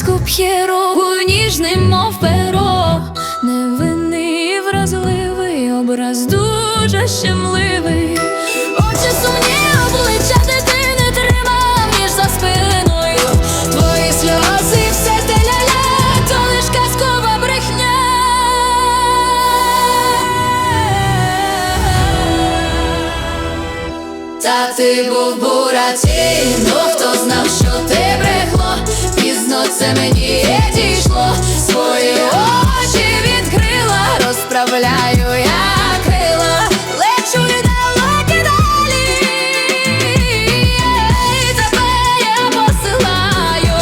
ласку п'є рогу ніжним, мов перо, невинний вразливий образ дуже щемливий, очі сумні обличчя дитини тримав ніж за спиною. Твої сльози все те ля-ля, то лиш казкова брехня. Та ти був буратіно, ну, хто зна. Розправляю я крила, лечу і далекі далі, і тебе я посилаю.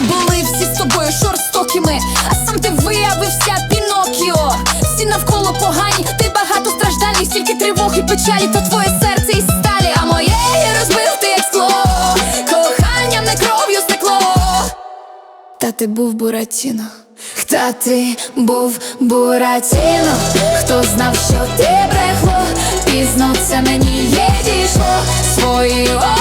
Були всі з тобою жорстокими, а сам ти виявився Пінокіо. Всі навколо погані, ти багато страждальний, стільки тривог і печалі, то твоє серце із сталі, а Моє розбив ти як скло, коханням не кров'ю стекло. Та ти був Буратіно, та ти був Буратіно, хто знав, що ти брехло, пізно це мені є дійшло, свої очі